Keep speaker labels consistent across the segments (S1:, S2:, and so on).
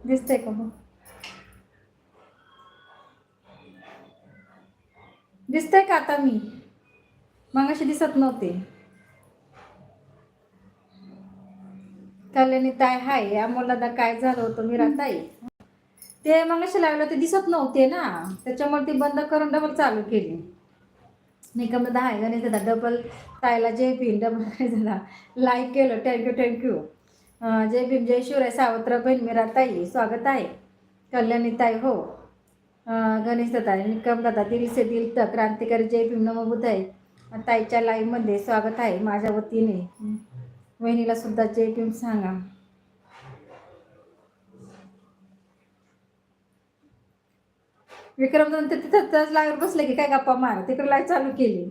S1: दिसतंय का मग दिसतंय का आता मी? मग अशी दिसत नव्हते. कल्याणी ताय हाय अमोलदा काय झालं होतं मी राहताय ते मग अशी लावलं ते दिसत नव्हते ना. त्याच्यामुळे ती बंद करून डबल चालू केली. निकम दादा हाय गणेश दादा डबल तायला जे पिन डबल काय झाला लाईक केलं थँक्यू थँक्यू जय भीम जय शिवराय सावत्र बहीण मीरा ताई स्वागत आहे. कल्याणी ताई हो. गणेश दादा निकम दादा दिल से दिल तक क्रांतिकारी जय भीम नमो आहे. ताईच्या लाईव्हमध्ये स्वागत आहे माझ्या वतीने. वहिनीला सुद्धा जय भीम सांगा. विक्रम ते तिथं त्याच बसले की काय गप्पा मार? तिकडे लाईव्ह चालू केली.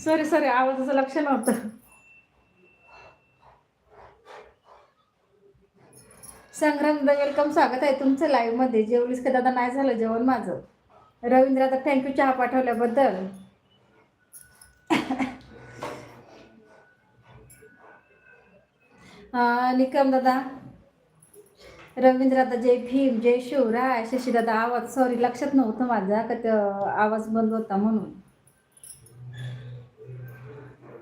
S1: सॉरी सॉरी आवाजाचं लक्ष नव्हतं संग्राम वेलकम स्वागत आहे तुमचं लाईव्हमध्ये जेवलीस का दादा? नाही झालं जेवण माझं. रवींद्र आता थँक्यू चहा पाठवल्याबद्दल. निकम दादा. रवींद्र दादा जय भीम जय शिवराय. शशीदादा आवाज सॉरी लक्षात नव्हतं माझा का आवाज बंद होता म्हणून.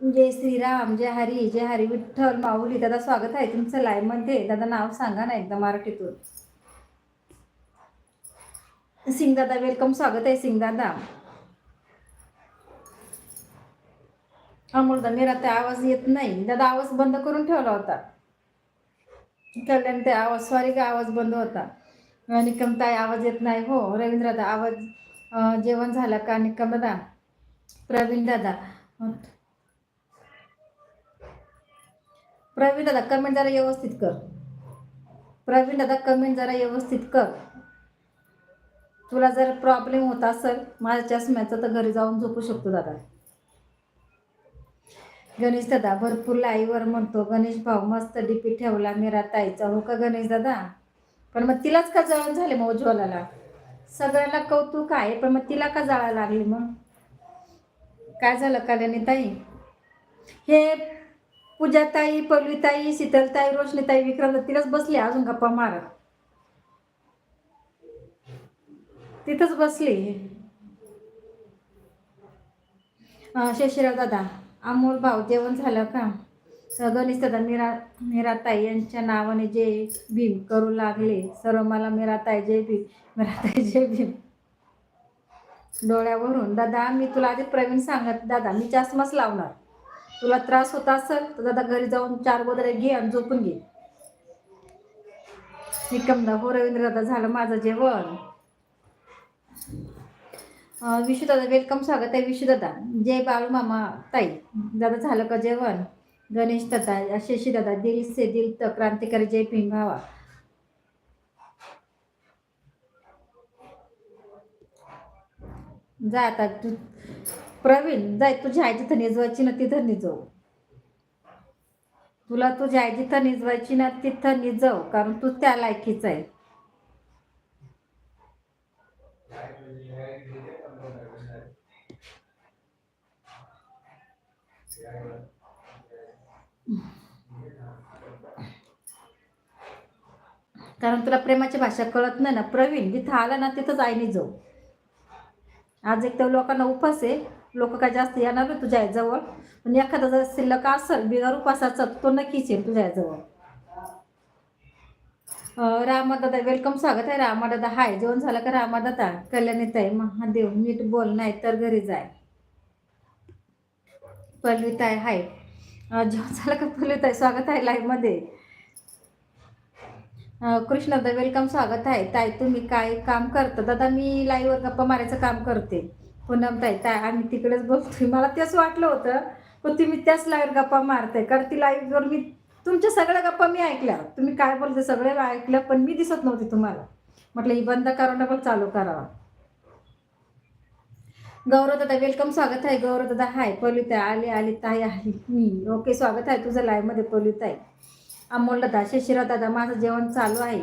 S1: जय श्रीराम जय हरी जय हरी विठ्ठल माऊली दादा स्वागत आहे तुमचं लाईव्हमध्ये दादा नाव सांगा ना एकदा मराठीतून. सिंग दादा वेलकम स्वागत आहे सिंग दादा अमोल मेरा ते आवाज येत नाही. दादा आवाज बंद करून ठेवला होता. कल्याण ते आवाज सॉरी का आवाज बंद होता? निकमताई आवाज येत नाही हो. रवींद्र दादा आवाज जेवण झालं का निकम दादा? प्रवीण दादा प्रवीण दादा कमेंट जरा व्यवस्थित कर. प्रवीण दादा कमेंट जरा व्यवस्थित कर. तुला जर प्रॉब्लेम होत असेल माझ्या चष्म्याचं तर घरी जाऊन झोपू शकतो दादा. गणेश दादा भरपूर लाईवर म्हणतो गणेश भाऊ मस्त डीपी ठेवला मेरा ताईचा. हो का गणेश दादा? पण मग तिलाच का जळण झाले मग उज्ज्वलाला? सगळ्यांना कौतुक आहे पण मग तिला का जाळा लागली मग? काय झालं कल्याणी ताई? हे पूजाताई पलवीताई शीतलताई रोशनीताई विक्रम तिलाच बसली अजून गप्पा मारत. तिथंच बसली. शशिराव दादा अमोल भाऊ जेवण झालं का? गणेश दादा मीरा मीराताई यांच्या नावाने जे भीम करू लागले सर्व मला मीराताई जय भीम मीराताई जय भीम. डोळ्यावरून दादा मी तुला आधी प्रवीण सांगत दादा मी चष्माच लावणार. तुला त्रास होत असेल तर दादा घरी जाऊन चार गोदरे घे आणि झोपून घे. निकमदा हो रवींद्र दादा झालं माझं जेवण. विशू दादा वेलकम स्वागत आहे विशू दादा. जय बाळू मामा ताई. दादा झालं का जेवण? गणेश दादा शशी दादा दिल से दिल तर क्रांतिकारी जय भीम भावा. जा आता तू प्रवीण जाय तुझी आई जिथं निजवायची ना तिथं निजव. तुला तुझी आई जिथं निजवायची ना तिथं निजव कारण तू त्या लायकीच आहे. कारण तुला प्रेमाची भाषा कळत नाही ना प्रवीण जिथं आला ना तिथंच आईने जाऊ. आज एक तर लोकांना उपास आहे लोक काय जास्त येणार नाही तुझ्या जवळ पण एखादा जर शिल्लक असेल बिगर उपासाचा तो नक्कीच येईल तुझ्या जवळ रामादादा वेलकम स्वागत आहे रामादादा. हाय जेवण झालं का रामादादा? कल्याणीत आहे महादेव नीट बोल नाही तर घरी जाय. पलवित आहे हाय जेवण झालं का पलवित आहे स्वागत आहे लाईव्हमध्ये कृष्णदा वेलकम स्वागत आहे. ताई तुम्ही काय काम करता? दादा मी लाईव्हवर गप्पा मारायचं काम करते. पूनम ताई आम्ही तिकडेच बघतोय. मला तेच वाटलं होतं पण तुम्ही त्याच लाईव्ह गप्पा मारताय. कारण ती लाईव्हवर मी तुमच्या सगळ्या गप्पा मी ऐकल्या. तुम्ही काय बोलते सगळे ऐकलं पण मी दिसत नव्हते तुम्हाला. म्हटलं ही बंद करा डबल चालू करावा. गौरव दादा वेलकम स्वागत आहे. गौरव दादा हाय पलिता आली आली ताई आली मी. ओके स्वागत आहे तुझं लाईव्हमध्ये पलिताई अमोल दादा शशिराव दादा माझं जेवण चालू आहे.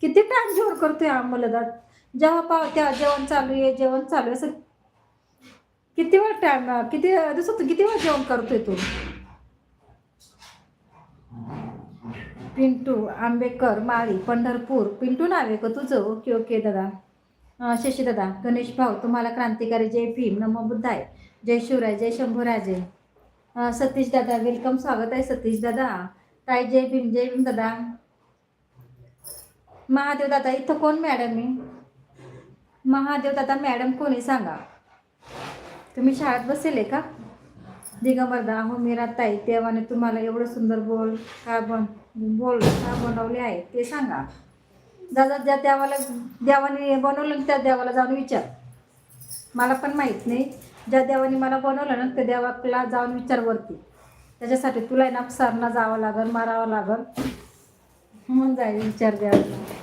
S1: किती टाइम जेवण करतोय अमोल दादा? जेव्हा पाव तेव्हा जेवण चालू आहे जेवण चालू आहे असं किती वेळ टाइम किती दिवसात किती वेळ जेवण करतोय तू? पिंटू आंबेकर माळी पंढरपूर पिंटू नावे का तुझं? ओके ओके दादा. शशी दादा गणेश भाऊ तुम्हाला क्रांतिकारी जय भीम नमो बुद्धाय जय शिवराय जय शंभूराजे. सतीश दादा वेलकम स्वागत आहे सतीश दादा. ताई जय भीम जय भीम दादा. महादेव दादा इथं कोण मॅडम आहे? महादेव दादा मॅडम कोणी सांगा? तुम्ही शाळेत बसेल आहे का दिगंबरदा हो मीरा ताई देवाने तुम्हाला एवढं सुंदर बोल का बन बोल का बनवले आहे ते सांगा. दादा ज्या देवाला देवाने बनवलं त्या देवाला जाऊन विचार. मला पण माहीत नाही. ज्या देवाने मला बनवलं ना त्या देवाला जाऊन विचार वरती. त्याच्यासाठी तुला ना सरना जावं लागल मारावं लागल म्हणून जाईल विचार द्यावा